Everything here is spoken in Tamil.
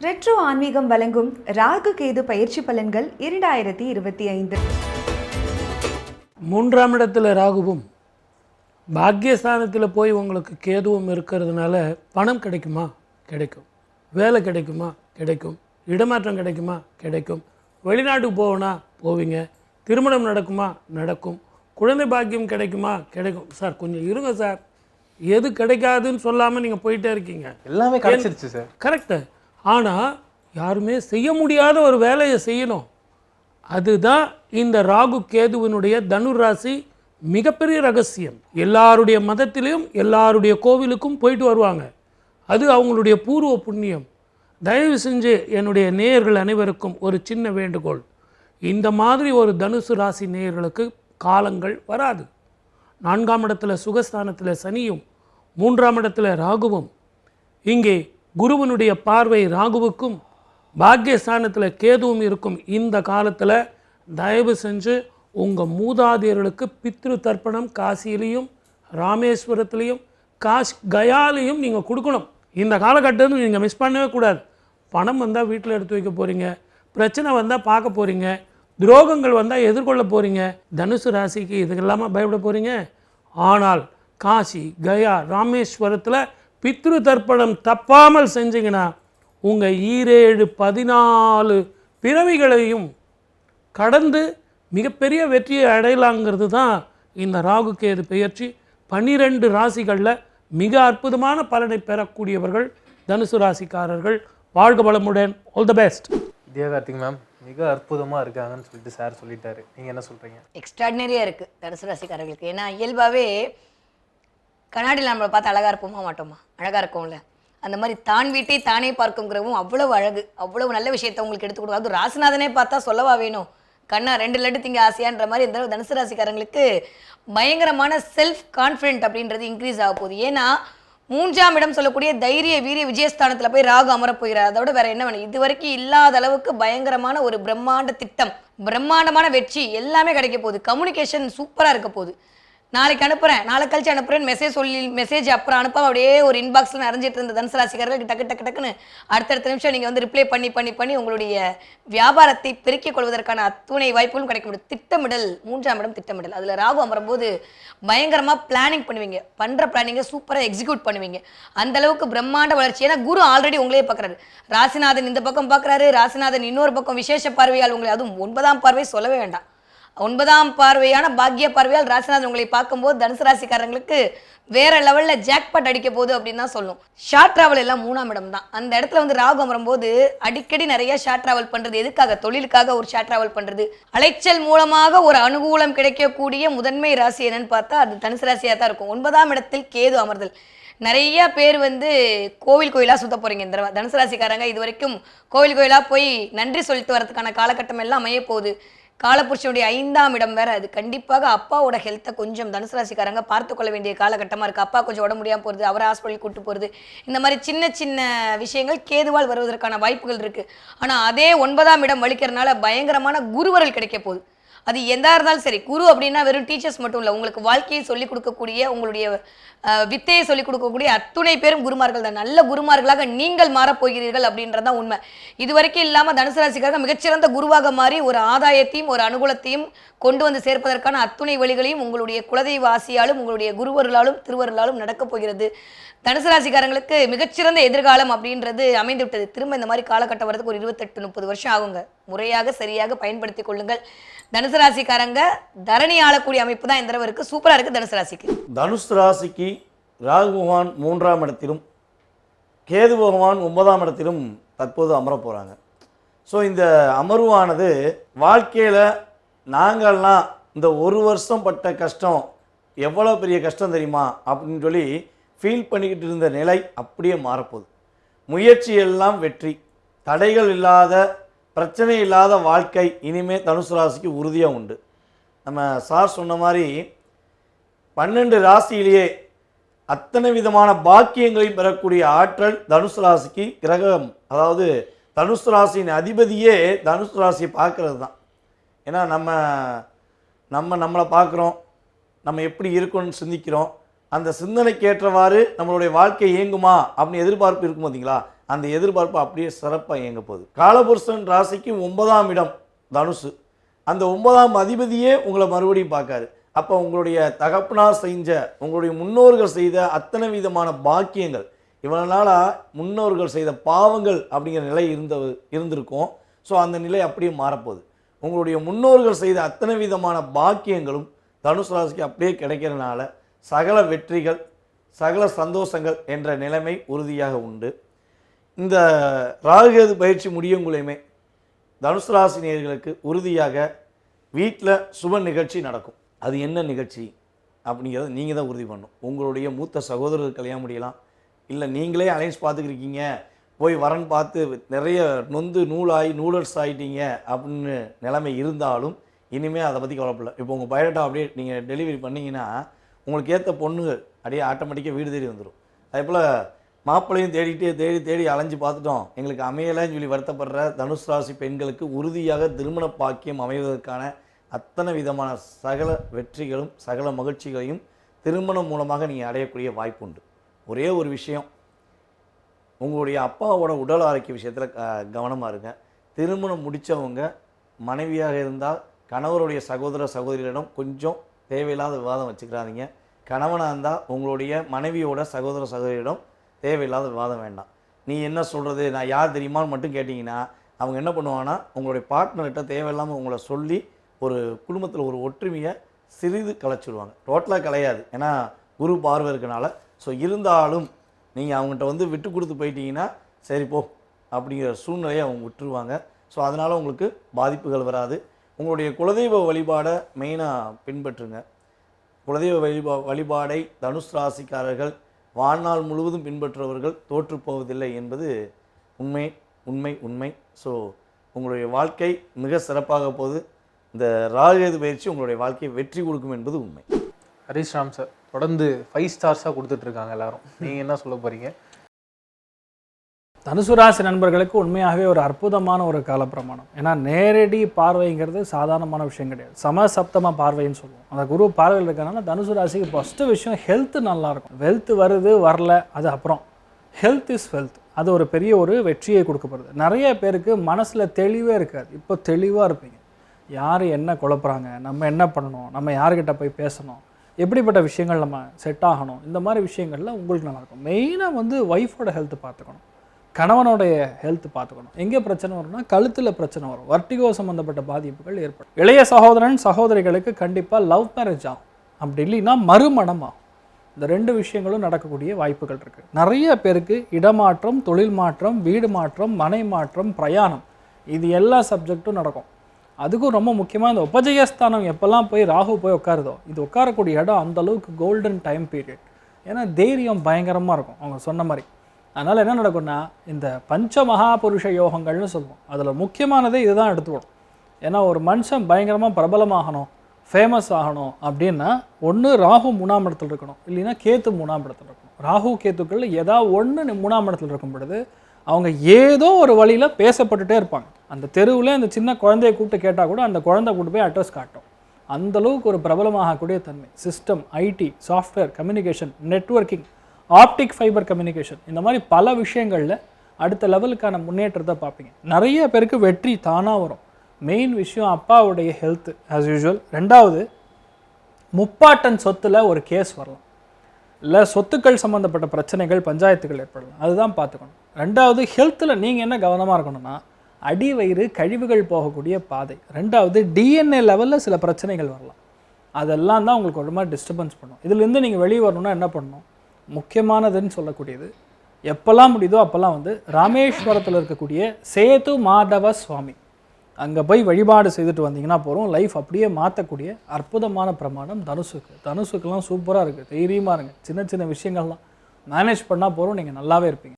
ரெட்ரோ ஆன்மீகம் வழங்கும் ராகு கேது பயிற்சி பலன்கள் இரண்டாயிரத்தி இருபத்தி ஐந்து. மூன்றாம் இடத்துல ராகுவும் பாக்கியஸ்தானத்தில் போய் உங்களுக்கு கேதுவும் இருக்கிறதுனால பணம் கிடைக்குமா? கிடைக்கும். வேலை கிடைக்குமா? கிடைக்கும். இடமாற்றம் கிடைக்குமா? கிடைக்கும். வெளிநாட்டுக்கு போவனா போவீங்க. திருமணம் நடக்குமா? நடக்கும். குழந்தை பாக்கியம் கிடைக்குமா? கிடைக்கும். சார் கொஞ்சம் இருங்க சார். எது கிடைக்காதுன்னு சொல்லாமல் நீங்கள் போயிட்டே இருக்கீங்க. எல்லாமே கிடைச்சிருச்சு சார். கரெக்டு ஆனால் யாருமே செய்ய முடியாத ஒரு வேலையை செய்யணும். அதுதான் இந்த ராகு கேதுவினுடைய தனுராசி ராசி மிகப்பெரிய ரகசியம். எல்லாருடைய மதத்திலையும் எல்லாருடைய கோவிலுக்கும் போயிட்டு வருவாங்க. அது அவங்களுடைய பூர்வ புண்ணியம். தயவு செஞ்சு என்னுடைய நேயர்கள் அனைவருக்கும் ஒரு சின்ன வேண்டுகோள். இந்த மாதிரி ஒரு தனுசு ராசி நேயர்களுக்கு காலங்கள் வராது. நான்காம் இடத்துல சுகஸ்தானத்தில் சனியும் மூன்றாம் இடத்துல ராகுவும். இங்கே குருவனுடைய பார்வை ராகுவுக்கும் பாக்கியஸ்தானத்தில் கேதுவும் இருக்கும். இந்த காலத்தில் தயவு செஞ்சு உங்கள் மூதாதையர்களுக்கு பித்ரு தர்ப்பணம் காசியிலையும் ராமேஸ்வரத்துலேயும் காஷ் கயாலையும் நீங்கள் கொடுக்கணும். இந்த காலகட்டத்தில் நீங்கள் மிஸ் பண்ணவே கூடாது. பணம் வந்தால் வீட்டில் எடுத்து வைக்க போகிறீங்க பிரச்சனை வந்தால் பார்க்க போகிறீங்க துரோகங்கள் வந்தால் எதிர்கொள்ள போகிறீங்க தனுசு ராசிக்கு இதுக்கெல்லாமல் பயப்பட போகிறீங்க ஆனால் காசி கயா ராமேஸ்வரத்தில் பித்ரு தர்ப்பணம் தப்பாமல் செஞ்சீங்கன்னா உங்கள் ஈரேழு பதினாலு பிறவிகளையும் கடந்து மிகப்பெரிய வெற்றியை அடையலாங்கிறது தான் இந்த ராகு கேது பெயர்ச்சி. பன்னிரெண்டு ராசிகளில் மிக அற்புதமான பலனை பெறக்கூடியவர்கள் தனுசு ராசிக்காரர்கள். வாழ்க வளமுடன். All the best Vidya Karthik ma'am மிக அற்புதமா இருக்காங்கன்னு சொல்லிட்டு சார் சொல்லிட்டாரு. நீங்க என்ன சொல்றீங்க? எக்ஸ்ட்ராடினரியாக இருக்குது தனுசு ராசிக்காரர்களுக்கு. ஏன்னா இயல்பாகவே கண்ணாடியில் நம்மளை பார்த்து அழகாக இருப்போமா மாட்டோமா? அழகாக இருக்கும்ல. அந்த மாதிரி தான் வீட்டை தானே பார்க்குங்கிறவும் அவ்வளவு அழகு அவ்வளவு நல்ல விஷயத்தை உங்களுக்கு எடுத்து கொடுக்கும். அது ராசிநாதனே பார்த்தா சொல்லவா வேணும். கண்ணா ரெண்டு லட்டு திங்க ஆசையான்ற மாதிரி இந்த தனுசு ராசிக்காரங்களுக்கு பயங்கரமான செல்ஃப் கான்ஃபிடென்ட் அப்படின்றது இன்க்ரீஸ் ஆக போகுது. ஏன்னா மூன்றாம் இடம் சொல்லக்கூடிய தைரிய வீரிய விஜயஸ்தானத்தில் போய் ராகு அமரப் போகிறார். அதோட வேற என்ன வேணும்? இது வரைக்கும் இல்லாத அளவுக்கு பயங்கரமான ஒரு பிரம்மாண்ட திட்டம் பிரம்மாண்டமான வெற்றி எல்லாமே கிடைக்க போகுது. கம்யூனிகேஷன் சூப்பராக இருக்க போகுது. நாளைக்கு அனுப்புறேன். நாளை கழிச்சு அனுப்புகிறேன் மெசேஜ் சொல்லி மெசேஜ் அப்புறம் அனுப்பாம அப்படியே ஒரு இன்பாக்ஸில் நிறைஞ்சிட்டு இருந்த தனுசு ராசிக்காரர்களுக்கு டக்கு டக்கு டக்குன்னு அடுத்தடுத்த நிமிஷம் நீங்கள் வந்து ரிப்ளை பண்ணி பண்ணி பண்ணி உங்களுடைய வியாபாரத்தை பெருக்கிக் கொள்வதற்கான அத்துணை வாய்ப்புகளும் கிடைக்க முடியும் திட்டமிடல் மூன்றாம் இடம் திட்டமிடல். அதில் ராகு அமரும்போது பயங்கரமாக பிளானிங் பண்ணுவீங்க. பண்ணுற பிளானிங்கை சூப்பராக எக்ஸிக்யூட் பண்ணுவீங்க. அந்த அளவுக்கு பிரம்மாண்ட வளர்ச்சி. ஏன்னா குரு ஆல்ரெடி உங்களே பார்க்குறாரு. ராசிநாதன் இந்த பக்கம் பார்க்குறாரு. ராசிநாதன் இன்னொரு பக்கம் விசேஷ பார்வையால் உங்களை அதுவும் ஒன்பதாம் பார்வை சொல்லவே வேண்டாம். ஒன்பதாம் பார்வையான பாக்கிய பார்வையால் ராசிநாதன் உங்களை பார்க்கும்போது தனுசு ராசிக்காரங்களுக்கு வேற லெவல்ல ஜாக்பாட் அடிக்க போகுது அப்படின்னு தான் சொல்லும். ஷார்ட் டிராவல் எல்லாம் மூணாம் இடம் தான். அந்த இடத்துல வந்து ராகு அமரும்போது அடிக்கடி நிறைய ஷார்ட் டிராவல் பண்றது எதுக்காக? தொழிலுக்காக ஒரு ஷார்ட் டிராவல் பண்றது. அலைச்சல் மூலமாக ஒரு அனுகூலம் கிடைக்கக்கூடிய முதன்மை ராசி என்னன்னு பார்த்தா அது தனுசு ராசியா தான் இருக்கும். ஒன்பதாம் இடத்தில் கேது அமர்தல். நிறைய பேர் வந்து கோவில் கோயிலாக சுத்த போகிறீங்க இந்த தனுசு ராசிக்காரங்க இது வரைக்கும் கோவில் கோயிலாக போய் நன்றி சொல்லிட்டு வரதுக்கான காலகட்டம் எல்லாம் அமைய போகுது. காலபுருஷனுடைய ஐந்தாம் இடம் வேற. அது கண்டிப்பாக அப்பாவோட ஹெல்த்தை கொஞ்சம் தனுசு ராசிக்காரங்க பார்த்து கொள்ள வேண்டிய காலகட்டமாக இருக்குது அப்பா கொஞ்சம் உடம்பு முடியாமல் போகிறது அவரை ஹாஸ்பிட்டல் கூட்டு போகிறது இந்த மாதிரி சின்ன சின்ன விஷயங்கள் கேதுவால் வருவதற்கான வாய்ப்புகள் இருக்குது ஆனால் அதே ஒன்பதாம் இடம் வலிக்கிறதுனால பயங்கரமான குருவரல் கிடைக்க போகுது. அது எதா இருந்தாலும் சரி குரு அப்படின்னா வெறும் டீச்சர்ஸ் மட்டும் இல்லை உங்களுக்கு வாழ்க்கையை சொல்லிக் கொடுக்கக்கூடிய உங்களுடைய வித்தையை சொல்லிக் கொடுக்கக்கூடிய அத்துணை பேரும் குருமார்கள் தான். நல்ல குருமார்களாக நீங்கள் மாறப் போகிறீர்கள் அப்படின்றதான் உண்மை. இது வரைக்கும் இல்லாமல் தனுசு மிகச்சிறந்த குருவாக மாறி ஒரு ஆதாயத்தையும் ஒரு அனுகூலத்தையும் கொண்டு வந்து சேர்ப்பதற்கான அத்துணை வழிகளையும் உங்களுடைய குலதெய்வ ஆசியாலும் உங்களுடைய குருவருளாலும் திருவருளாலும் நடக்கப் போகிறது. தனுசு ராசிக்காரங்களுக்கு மிகச்சிறந்த எதிர்காலம் அப்படின்றது அமைந்துவிட்டது. திரும்ப இந்த மாதிரி காலகட்டம் வரதுக்கு ஒரு இருபத்தெட்டு முப்பது வருஷம் ஆகுங்க. முறையாக சரியாக பயன்படுத்தி கொள்ளுங்கள். தனுசு ராசிக்காரங்க தரணி ஆளக்கூடிய அமைப்பு தான் இந்த தடவை இருக்கு சூப்பராக இருக்குது தனுசு ராசிக்கு. தனுசு ராசிக்கு ராகு பகவான் மூன்றாம் இடத்திலும் கேது பகவான் ஒன்பதாம் இடத்திலும் தற்போது அமர போகிறாங்க ஸோ இந்த அமர்வானது வாழ்க்கையில் நாங்கள்லாம் இந்த ஒரு வருஷம் பட்ட கஷ்டம் எவ்வளோ பெரிய கஷ்டம் தெரியுமா அப்படின்னு சொல்லி ஃபீல் பண்ணிக்கிட்டு இருந்த நிலை அப்படியே மாறப்போகுது. முயற்சி எல்லாம் வெற்றி தடைகள் இல்லாத பிரச்சனை இல்லாத வாழ்க்கை இனிமேல் தனுசு ராசிக்கு உறுதியாக உண்டு. நம்ம சார் சொன்ன மாதிரி பன்னெண்டு ராசியிலேயே அத்தனை விதமான பாக்கியங்களையும் பெறக்கூடிய ஆற்றல் தனுசு ராசிக்கு கிரகம். அதாவது தனுசு ராசியின் அதிபதியே தனுசு ராசியை பார்க்கறது தான். ஏன்னா நம்ம நம்ம நம்மளை பார்க்குறோம். நம்ம எப்படி இருக்கணும்னு சிந்திக்கிறோம். அந்த சிந்தனைக்கு ஏற்றவாறு நம்மளுடைய வாழ்க்கை இயங்குமா அப்படின்னு எதிர்பார்ப்பு இருக்கும் பார்த்தீங்களா அந்த எதிர்பார்ப்பு அப்படியே சிறப்பாக இயங்க போகுது. காலபுருஷன் ராசிக்கு ஒன்பதாம் இடம் தனுசு. அந்த ஒன்பதாம் அதிபதியே உங்களை மறுபடியும் பார்க்காரு. அப்போ உங்களுடைய தகப்பனார் செஞ்ச உங்களுடைய முன்னோர்கள் செய்த அத்தனை விதமான பாக்கியங்கள் இவ்வளவு நாளாக முன்னோர்கள் செய்த பாவங்கள் அப்படிங்கிற நிலை இருந்த இருந்திருக்கும். ஸோ அந்த நிலை அப்படியே மாறப்போகுது. உங்களுடைய முன்னோர்கள் செய்த அத்தனை விதமான பாக்கியங்களும் தனுசு ராசிக்கு அப்படியே கிடைக்கிறனால சகல வெற்றிகள் சகல சந்தோஷங்கள் என்ற நிலைமை உறுதியாக உண்டு. இந்த ராகுகேது பயிற்சி முடியுங்குலையுமே தனுசு ராசி நேர்களுக்கு உறுதியாக வீட்டில் சுப நிகழ்ச்சி நடக்கும். அது என்ன நிகழ்ச்சி? அப்படிங்கிறத நீங்கள் தான் உறுதி பண்ணணும். உங்களுடைய மூத்த சகோதரர் கல்யாணம் முடியலாம். இல்லை நீங்களே அலைன்ஸ் பார்த்துக்கிருக்கீங்க. போய் வரன் பார்த்து நிறைய நொந்து நூலாகி நூடல்ஸ் ஆகிட்டீங்க அப்படின்னு நிலைமை இருந்தாலும் இனிமேல் அதை பற்றி கவலைப்படல. இப்போ உங்கள் பயோடேட்டா அப்படியே நீங்கள் டெலிவரி பண்ணிங்கன்னா உங்களுக்கு ஏற்ற பொண்ணுகள் அப்படியே ஆட்டோமேட்டிக்காக வீடு தேடி வந்துடும் அதே போல் மாப்பிள்ளையும் தேடிட்டே தேடி தேடி அலைஞ்சு பார்த்துட்டோம். எங்களுக்கு அமையலைன்னு சொல்லி வருத்தப்படுற தனுஷ் ராசி பெண்களுக்கு உறுதியாக திருமண பாக்கியம் அமைவதற்கான அத்தனை விதமான சகல வெற்றிகளும் சகல மகிழ்ச்சிகளையும் திருமணம் மூலமாக நீங்கள் அடையக்கூடிய வாய்ப்புண்டு. ஒரே ஒரு விஷயம் உங்களுடைய அப்பாவோட உடல் ஆரோக்கிய விஷயத்தில் கவனமாக இருங்க. திருமணம் முடித்தவங்க மனைவியாக இருந்தால் கணவருடைய சகோதர சகோதரிகளிடம் கொஞ்சம் தேவையில்லாத விவாதம் வச்சுக்கிறாதீங்க. கணவனாக இருந்தால் உங்களுடைய மனைவியோட சகோதர சகோதரியிடம் தேவையில்லாத விவாதம் வேண்டாம். நீ என்ன சொல்கிறது நான் யார் தெரியுமான்னு மட்டும் கேட்டிங்கன்னா அவங்க என்ன பண்ணுவாங்கன்னா உங்களுடைய பார்ட்னர்கிட்ட தேவையில்லாமல் உங்களை சொல்லி ஒரு குடும்பத்தில் ஒரு ஒற்றுமையை சிறிது கலைச்சிடுவாங்க டோட்டலாக கலையாது. ஏன்னா குரு பார்வை இருக்கனால. ஸோ இருந்தாலும் நீங்கள் அவங்ககிட்ட வந்து விட்டு கொடுத்து போயிட்டீங்கன்னா சரி போ அப்படிங்கிற சூழ்நிலையை அவங்க விட்டுருவாங்க. ஸோ அதனால் உங்களுக்கு பாதிப்புகள் வராது. உங்களுடைய குலதெய்வ வழிபாடை மெயினாக பின்பற்றுங்க. குலதெய்வ வழிபா வழிபாடை தனுஷ் ராசிக்காரர்கள் வாழ்நாள் முழுவதும் பின்பற்றுபவர்கள் தோற்றுப்போவதில்லை என்பது உண்மை உண்மை உண்மை. ஸோ உங்களுடைய வாழ்க்கை மிக சிறப்பாக போகுது. இந்த ராகேது பயிற்சி உங்களுடைய வாழ்க்கையை வெற்றி கொடுக்கும் என்பது உண்மை. ஹரிஷ் ராம் சார் தொடர்ந்து ஃபைவ் ஸ்டார்ஸாக கொடுத்துட்ருக்காங்க எல்லாரும். நீங்கள் என்ன சொல்ல போகிறீங்க தனுசு ராசி நண்பர்களுக்கு உண்மையாகவே ஒரு அற்புதமான ஒரு காலப்பிரமாணம். ஏன்னா நேரடி பார்வைங்கிறது சாதாரணமான விஷயம் கிடையாது. சமசப்தம பார்வைன்னு சொல்லுவோம். அந்த குரு பார்வையில் இருக்கறனால தனுசு ராசிக்கு ஃபஸ்ட்டு விஷயம் ஹெல்த் நல்லாயிருக்கும். வெல்த் வருது வரல அது அப்புறம். ஹெல்த் இஸ் வெல்த் அது ஒரு பெரிய ஒரு வெற்றியை கொடுக்கப்படுது. நிறைய பேருக்கு மனசில் தெளிவே இருக்காது. இப்போ தெளிவாக இருப்பீங்க. யார் என்ன குழப்புறாங்க? நம்ம என்ன பண்ணணும்? நம்ம யார்கிட்ட போய் பேசணும்? எப்படிப்பட்ட விஷயங்கள் நம்ம செட் ஆகணும்? இந்த மாதிரி விஷயங்கள்லாம் உங்களுக்கு நல்லாயிருக்கும் மெயினாக வந்து ஒய்ஃபோட ஹெல்த் பார்த்துக்கணும். கணவனுடைய ஹெல்த் பார்த்துக்கணும். எங்கே பிரச்சனை வரும்னா கழுத்தில் பிரச்சனை வரும். வர்டிகோ சம்மந்தப்பட்ட பாதிப்புகள் ஏற்படும். இளைய சகோதரன் சகோதரிகளுக்கு கண்டிப்பாக லவ் மேரேஜ் ஆகும். அப்படி இல்லைன்னா மறுமணம் ஆகும். இந்த ரெண்டு விஷயங்களும் நடக்கக்கூடிய வாய்ப்புகள் இருக்குது நிறைய பேருக்கு இடமாற்றம் தொழில் மாற்றம் வீடு மாற்றம் மனை மாற்றம் பிரயாணம். இது எல்லா சப்ஜெக்ட்டும் நடக்கும். அதுக்கும் ரொம்ப முக்கியமாக இந்த உபஜயஸ்தானம் எப்போல்லாம் போய் ராகு போய் உட்காருதோ இது உட்காரக்கூடிய இடம் அந்தளவுக்கு கோல்டன் டைம் பீரியட் ஏன்னா தைரியம் பயங்கரமாக இருக்கும். அவங்க சொன்ன மாதிரி. அதனால் என்ன நடக்கும்னா இந்த பஞ்ச மகாபுருஷ யோகங்கள்னு சொல்லுவோம். அதில் முக்கியமானதே இதுதான் எடுத்துக்கணும் ஏன்னா ஒரு மனுஷன் பயங்கரமாக பிரபலமாகணும் ஃபேமஸ் ஆகணும் அப்படின்னா ஒன்று ராகு மூணாம் இடத்துல இருக்கணும். இல்லைன்னா கேத்து மூணாம் இடத்துல இருக்கணும். ராகு கேத்துக்கள் ஏதாவது ஒன்று மூணாம் இடத்துல இருக்கும் பொழுது அவங்க ஏதோ ஒரு வழியில் பேசப்பட்டுட்டே இருப்பாங்க. அந்த தெருவில் அந்த சின்ன குழந்தைய கூப்பிட்டு கேட்டால் கூட அந்த குழந்தை கூட்டு போய் அட்ரஸ் காட்டும். அந்த அளவுக்கு ஒரு பிரபலமாகக்கூடிய தன்மை. System IT software communication networking optic fibre communication இந்த மாதிரி பல விஷயங்களில் அடுத்த லெவலுக்கான முன்னேற்றத்தை பார்ப்பீங்க. நிறைய பேருக்கு வெற்றி தானாக வரும். மெயின் விஷயம் அப்பாவுடைய ஹெல்த்து ஆஸ் யூஷுவல் ரெண்டாவது முப்பாட்டன் சொத்தில் ஒரு கேஸ் வரலாம். இல்லை சொத்துக்கள் சம்மந்தப்பட்ட பிரச்சனைகள் பஞ்சாயத்துகள் ஏற்படலாம். அதுதான் பார்த்துக்கணும். ரெண்டாவது ஹெல்த்தில் நீங்கள் என்ன கவனமாக இருக்கணும்னா அடி வயிறு கழிவுகள் போகக்கூடிய பாதை. ரெண்டாவது டிஎன்ஏ லெவலில் சில பிரச்சனைகள் வரலாம். அதெல்லாம் தான் உங்களுக்கு ஒரு மாதிரி டிஸ்டர்பன்ஸ் பண்ணும். இதுலேருந்து நீங்கள் வெளியே வரணும்னா என்ன பண்ணணும்? முக்கியமானதுன்னு சொல்லக்கூடியது. எப்போல்லாம் முடியுதோ அப்போல்லாம் வந்து ராமேஸ்வரத்தில் இருக்கக்கூடிய சேது மாதவ சுவாமி. அங்கே போய் வழிபாடு செய்துட்டு வந்தீங்கன்னா போகிறோம் லைஃப் அப்படியே மாற்றக்கூடிய அற்புதமான பிரமாணம் தனுசுக்கு. தனுசுக்கெல்லாம் சூப்பராக இருக்குது தைரியமாக இருங்க. சின்ன சின்ன விஷயங்கள்லாம் மேனேஜ் பண்ணால் போகிறோம் நீங்கள் நல்லாவே இருப்பீங்க.